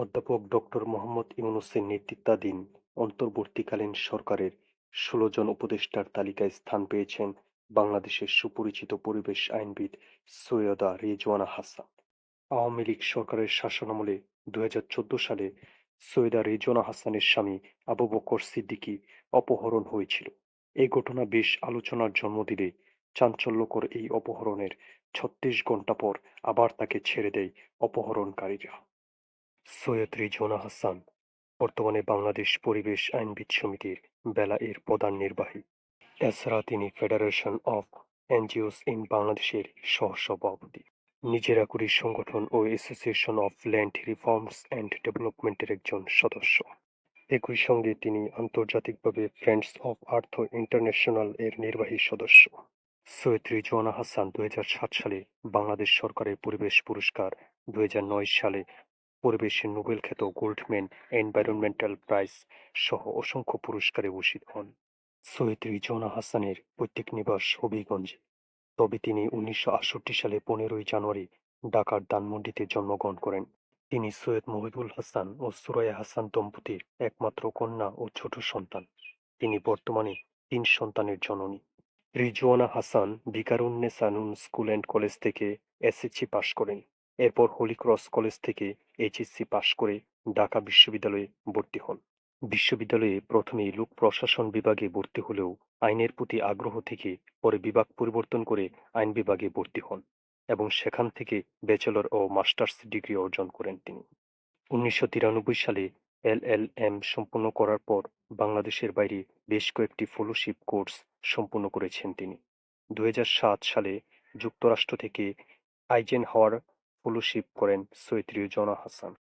অধ্যাপক ডক্টর মোহাম্মদ ইউনূসের নেতৃত্বাধীন অন্তর্বর্তীকালীন সরকারের ষোলো জন উপদেষ্টার তালিকায় স্থান পেয়েছেন বাংলাদেশের সুপরিচিত পরিবেশ আইনবিদ সৈয়দা রেজওয়ানা হাসান। আওয়ামী লীগ সরকারের শাসনামলে দুই সালে সৈয়দা রেজওয়ানা হাসানের স্বামী আবু বকর সিদ্দিকী অপহরণ হয়েছিল। এই ঘটনা বেশ আলোচনার জন্ম দিলে চাঞ্চল্যকর এই অপহরণের ছত্রিশ ঘণ্টা পর আবার তাকে ছেড়ে দেয় অপহরণকারীরা। সৈয়দ রিজওয়ানা হাসান, বর্তমানে বাংলাদেশ পরিবেশ আইনবিদ সমিতির বেলা এর প্রধান নির্বাহী। এছাড়া তিনি ফেডারেশন অফ এনজিওস ইন বাংলাদেশের সহসভাপতি। নিজেরাকুড়ি সংগঠন ও Association of Land Reforms and ডেভেলপমেন্টের একজন সদস্য। একই সঙ্গে তিনি আন্তর্জাতিকভাবে ফ্রেন্ডস অফ আর্থ ইন্টারন্যাশনাল এর নির্বাহী সদস্য। সৈয়দ রিজওয়ানা হাসান দুই হাজার সাত সালে বাংলাদেশ সরকারের পরিবেশ পুরস্কার, দুই হাজার নয় সালে পরিবেশের নোবেল খ্যাত গোল্ডম্যান এনভায়রনমেন্টাল প্রাইজ সহ অসংখ্য পুরস্কারে ভূষিত হন। সৈয়দ রিজওয়ানা হাসানের পৈতৃক নিবাস হবিগঞ্জে। তবে তিনি উনিশশো আটষট্টি সালে পনেরোই জানুয়ারি ঢাকার দানমন্ডিতে জন্মগ্রহণ করেন। তিনি সৈয়দ মহিবুল হাসান ও সুরাইয়া হাসান দম্পতির একমাত্র কন্যা ও ছোট সন্তান। তিনি বর্তমানে তিন সন্তানের জননী। Rizwana Hasan Viqarunnisa Noon school and college থেকে এসএসসি পাশ করেন। এরপর হোলি ক্রস কলেজ থেকে এইচএসসি পাশ করে ঢাকা বিশ্ববিদ্যালয়ে ভর্তি হন। বিশ্ববিদ্যালয়ে প্রথমে লোক প্রশাসন বিভাগে ভর্তি হলেও আইনের প্রতি আগ্রহ থেকে পরে বিভাগ পরিবর্তন করে আইন বিভাগে ভর্তি হন এবং সেখান থেকে ব্যাচেলর ও মাস্টার্স ডিগ্রি অর্জন করেন তিনি। উনিশশো তিরানব্বই সালে এম সম্পন্ন করার পর বাংলাদেশের বাইরে বেশ কয়েকটি ফেলোশিপ কোর্স সম্পন্ন করেছেন তিনি। দু হাজার সাত সালে যুক্তরাষ্ট্র থেকে আইজেন হাওয়ার ফেলোশিপ করেন সৈয়দ রিজওয়ানা হাসান